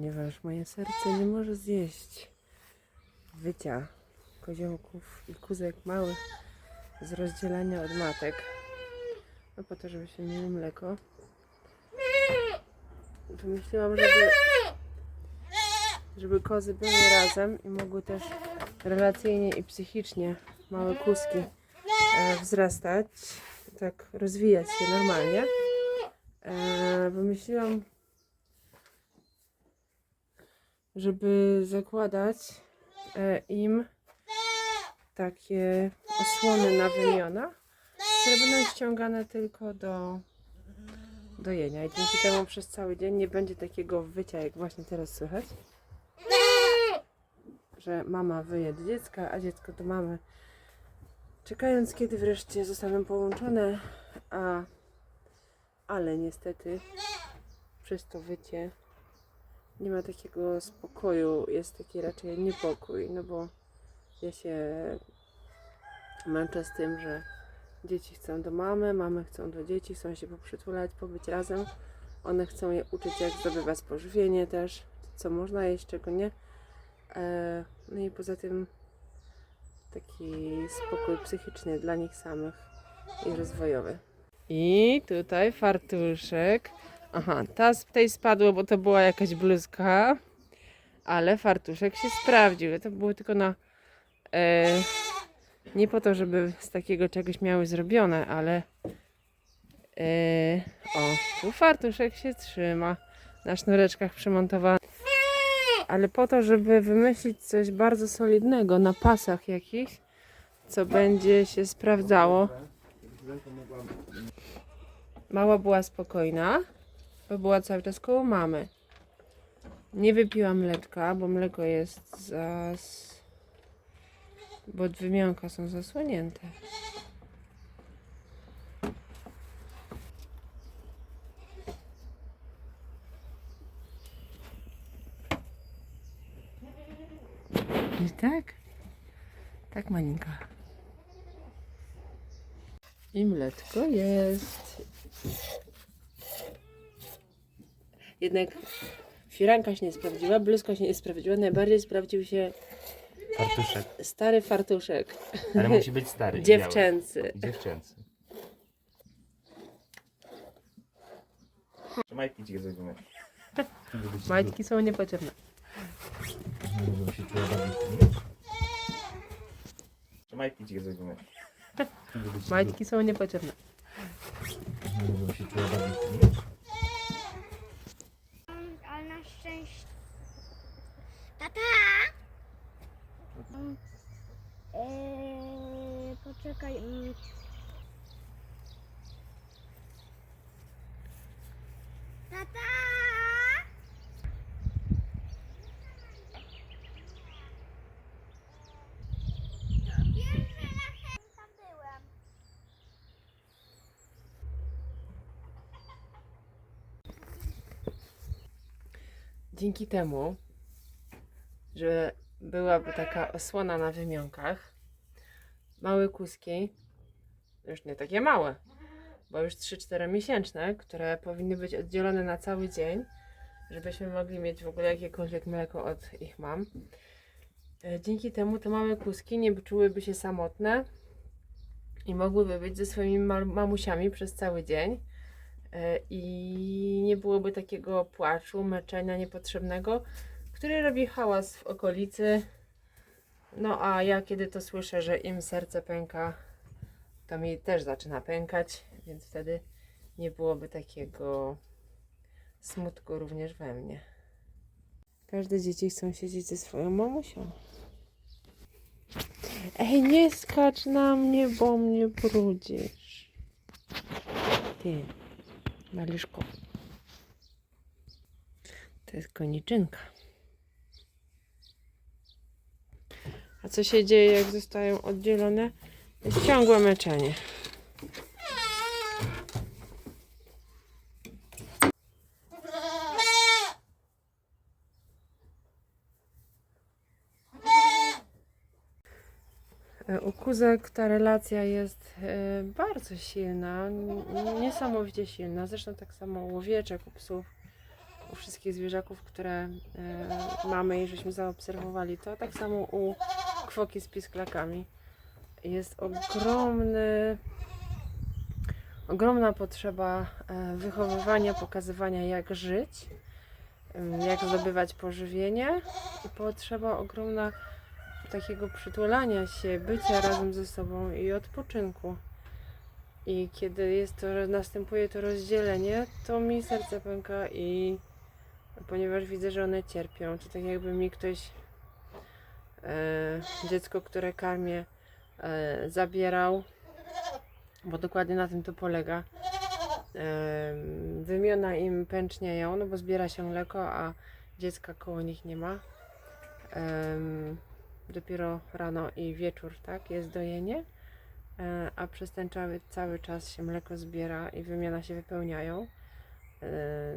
ponieważ moje serce nie może zjeść wycia koziołków i kuzek małych z rozdzielania od matek. No po to, żeby się mieli mleko. Wymyśliłam, żeby, żeby kozy były razem i mogły też relacyjnie i psychicznie małe kózki e, wzrastać, tak rozwijać się normalnie. E, wymyśliłam, żeby zakładać e, im takie osłony na wymiona, które będą ściągane tylko do dojenia. I dzięki temu przez cały dzień nie będzie takiego wycia, jak właśnie teraz słychać. Że mama wyje do dziecka, a dziecko do mamy. Czekając, kiedy wreszcie zostaną połączone, a ale niestety przez to wycie nie ma takiego spokoju, jest taki raczej niepokój, no bo ja się męczę z tym, że dzieci chcą do mamy, mamy chcą do dzieci, chcą się poprzytulać, pobyć razem. One chcą je uczyć, jak zdobywać pożywienie też, co można jeść, czego nie. E, No i poza tym taki spokój psychiczny dla nich samych i rozwojowy. I tutaj fartuszek. Aha, ta z tej spadło, bo to była jakaś bluzka, ale fartuszek się sprawdził. To było tylko na. E, nie po to, żeby z takiego czegoś miały zrobione, ale. E, o, tu fartuszek się trzyma na sznureczkach przymontowany. Ale po to, żeby wymyślić coś bardzo solidnego na pasach jakichś, co będzie się sprawdzało. Mała była spokojna, bo była cały czas koło mamy. Nie wypiła mleczka, bo mleko jest zas... bo wymianka są zasłonięte. I tak? Tak, Maninka. I mleczko jest. Jednak firanka się nie sprawdziła, bluzka się nie sprawdziła, najbardziej sprawdził się Fartuszek. stary fartuszek, Ale musi być stary. i dziewczęcy. biały. Dziewczęcy. Czy majtki ci zrobimy? Majtki są niepotrzebne. Żeby się czuła bardziej Czy majtki ci zrobimy? Majtki są niepotrzebne. Żeby się czuła bardziej na szczęście. Tata! Mm, Eee, poczekaj. mm. Tata! Dzięki temu, że byłaby taka osłona na wymionkach, małe kuski, już nie takie małe, bo już 3-4 miesięczne, które powinny być oddzielone na cały dzień, żebyśmy mogli mieć w ogóle jakiekolwiek mleko od ich mam. E, Dzięki temu te małe kuski nie czułyby się samotne i mogłyby być ze swoimi mamusiami przez cały dzień. E, i nie byłoby takiego płaczu, męczenia niepotrzebnego, który robi hałas w okolicy. No a ja kiedy to słyszę, że im serce pęka, to mi też zaczyna pękać, więc wtedy nie byłoby takiego smutku również we mnie. Każde dzieci chcą siedzieć ze swoją mamusią. Ej, nie skacz na mnie, bo mnie brudzisz. Ty. Maliszko. To jest koniczynka. Co się dzieje, jak zostają oddzielone? Jest ciągłe meczenie. U kuzek ta relacja jest e, bardzo silna, niesamowicie silna. Zresztą tak samo u owieczek, u psów. u wszystkich zwierzaków, które e, mamy i żeśmy zaobserwowali to, tak samo u kwoki z pisklakami. Jest ogromny, ogromna potrzeba e, wychowywania, pokazywania jak żyć, jak zdobywać pożywienie i potrzeba ogromna takiego przytulania się, bycia razem ze sobą i odpoczynku. I kiedy jest to, następuje to rozdzielenie, to mi serce pęka i ponieważ widzę, że one cierpią, to tak jakby mi ktoś dziecko, które karmię, e, zabierał, bo dokładnie na tym to polega. E, wymiona im pęcznieją, no bo zbiera się mleko, a dziecka koło nich nie ma. Dopiero rano i wieczór, tak, jest dojenie, e, a przez ten cały, cały czas się mleko zbiera i wymiana się wypełniają. E,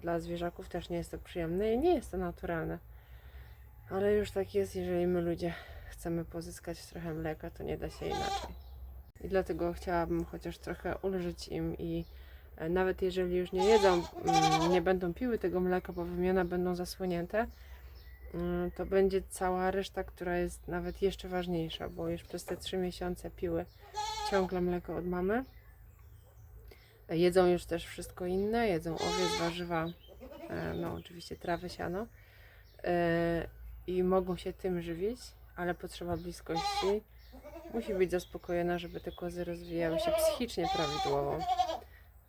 Dla zwierzaków też nie jest to przyjemne i nie jest to naturalne. Ale już tak jest, jeżeli my ludzie chcemy pozyskać trochę mleka, to nie da się inaczej. I dlatego chciałabym chociaż trochę ulżyć im i e, nawet jeżeli już nie jedzą, mm, nie będą piły tego mleka, bo wymiana będą zasłonięte, Mm, to będzie cała reszta, która jest nawet jeszcze ważniejsza, bo już przez te trzy miesiące piły ciągle mleko od mamy. Jedzą już też wszystko inne, jedzą owiec, warzywa, e, no oczywiście trawy, siano e, i mogą się tym żywić, ale potrzeba bliskości musi być zaspokojona, żeby te kozy rozwijały się psychicznie prawidłowo.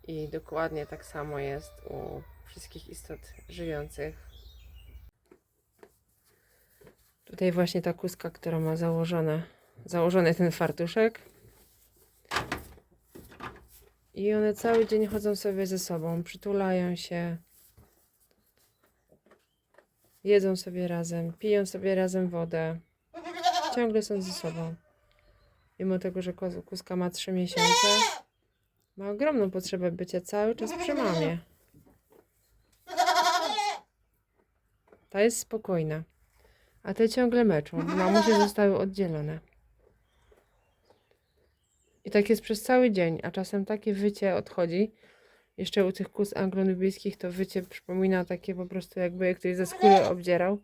I dokładnie tak samo jest u wszystkich istot żyjących Tutaj właśnie ta kuska, która ma założone, założony ten fartuszek. I one cały dzień chodzą sobie ze sobą, przytulają się. Jedzą sobie razem, piją sobie razem wodę. Ciągle są ze sobą. Mimo tego, że kuska ma 3 miesiące, ma ogromną potrzebę bycia cały czas przy mamie. Ta jest spokojna. A te ciągle meczą. Mamusie zostały oddzielone. I tak jest przez cały dzień, a czasem takie wycie odchodzi. Jeszcze u tych kus anglonubijskich to wycie przypomina takie po prostu jakby ktoś ze skóry obdzierał.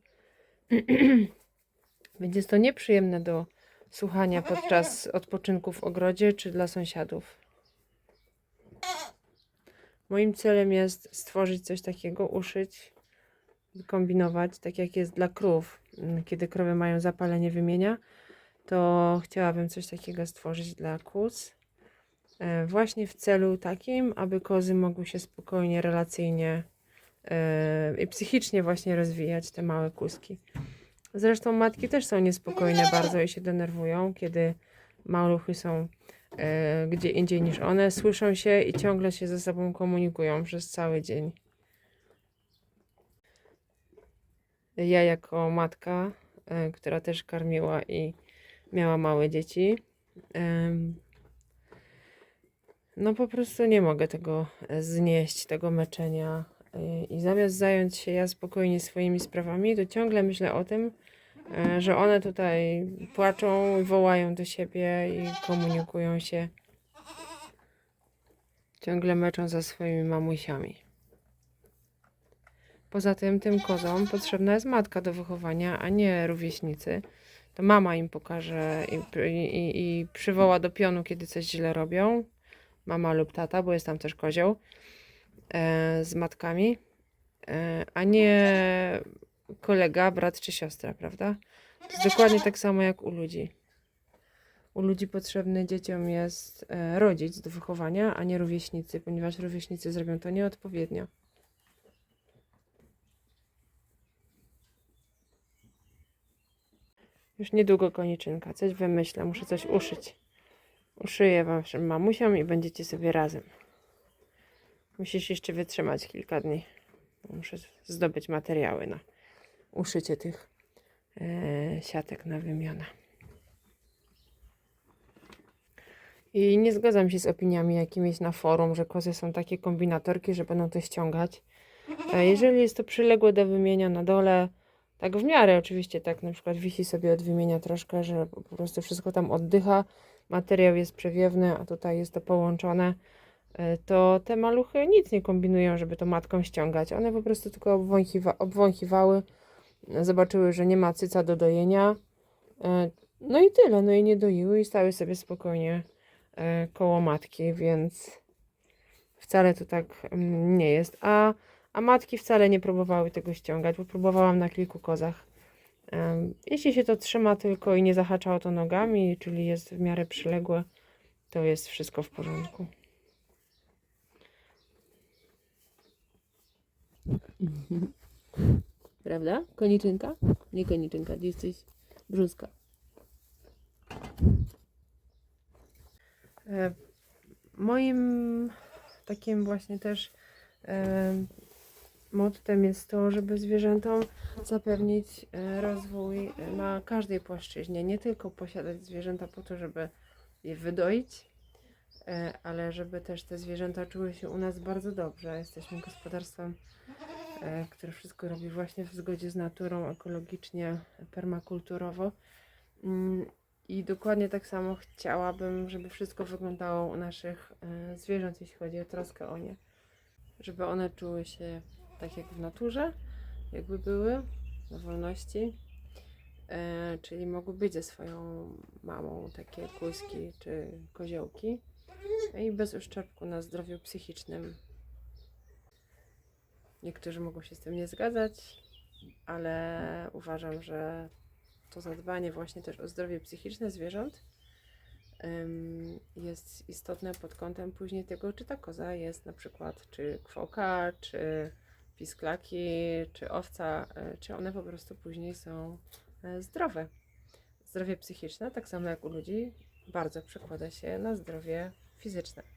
Więc jest to nieprzyjemne do słuchania podczas odpoczynku w ogrodzie czy dla sąsiadów. Moim celem jest stworzyć coś takiego, uszyć, kombinować, tak jak jest dla krów. Mm, Kiedy krowy mają zapalenie wymienia, to chciałabym coś takiego stworzyć dla kóz. E, Właśnie w celu takim, aby kozy mogły się spokojnie, relacyjnie e, i psychicznie właśnie rozwijać te małe kózki. Zresztą matki też są niespokojne bardzo i się denerwują, kiedy maluchy są e, gdzie indziej niż one, słyszą się i ciągle się ze sobą komunikują przez cały dzień. Ja jako matka, która też karmiła i miała małe dzieci, no po prostu nie mogę tego e, znieść, tego meczenia. E, I zamiast zająć się ja spokojnie swoimi sprawami, to ciągle myślę o tym, e, że one tutaj płaczą wołają do siebie i komunikują się. Ciągle meczą za swoimi mamusiami. Poza tym, tym kozom potrzebna jest matka do wychowania, a nie rówieśnicy. To mama im pokaże i, i, i przywoła do pionu, kiedy coś źle robią. Mama lub tata, bo jest tam też kozioł e, z matkami, e, a nie kolega, brat czy siostra, prawda? Dokładnie tak samo jak u ludzi. U ludzi potrzebny dzieciom jest e, rodzic do wychowania, a nie rówieśnicy, ponieważ rówieśnicy zrobią to nieodpowiednio. Już niedługo koniczynka. Coś wymyślę. Muszę coś uszyć. Uszyję waszym mamusiom i będziecie sobie razem. Musisz jeszcze wytrzymać kilka dni. Muszę zdobyć materiały na uszycie tych e, siatek na wymianę. I nie zgadzam się z opiniami jakimiś na forum, że kozy są takie kombinatorki, że będą to ściągać. Jeżeli jest to przyległe do wymienia na dole, tak w miarę oczywiście, tak na przykład wisi sobie od wymienia troszkę, że po prostu wszystko tam oddycha, materiał jest przewiewny, a tutaj jest to połączone, e, to te maluchy nic nie kombinują, żeby to matką ściągać. One po prostu tylko obwąchiwa, obwąchiwały, zobaczyły, że nie ma cyca do dojenia. e, No i tyle, no i nie doiły i stały sobie spokojnie e, koło matki, więc wcale to tak mm, nie jest. A, a matki wcale nie próbowały tego ściągać, bo próbowałam na kilku kozach. Jeśli się to trzyma tylko i nie zahacza o to nogami, czyli jest w miarę przyległe, to jest wszystko w porządku. Prawda? Koniczynka? Nie koniczynka, ty jesteś brzuska. E, Moim takim właśnie też mottem jest to, żeby zwierzętom zapewnić e, rozwój na każdej płaszczyźnie. Nie tylko posiadać zwierzęta po to, żeby je wydoić, e, ale żeby też te zwierzęta czuły się u nas bardzo dobrze. Jesteśmy gospodarstwem, e, które wszystko robi właśnie w zgodzie z naturą, ekologicznie, permakulturowo. Mm, I dokładnie tak samo chciałabym, żeby wszystko wyglądało u naszych zwierząt, jeśli chodzi o troskę o nie. Żeby one czuły się tak jak w naturze, jakby były na wolności. E, czyli mogły być ze swoją mamą takie kłyski czy koziołki i bez uszczerbku na zdrowiu psychicznym. Niektórzy mogą się z tym nie zgadzać, ale uważam, że to zadbanie właśnie też o zdrowie psychiczne zwierząt jest istotne pod kątem później tego, czy ta koza jest na przykład czy kwoka, czy pisklaki, czy owca, e, czy one po prostu później są e, zdrowe. Zdrowie psychiczne, tak samo jak u ludzi, bardzo przekłada się na zdrowie fizyczne.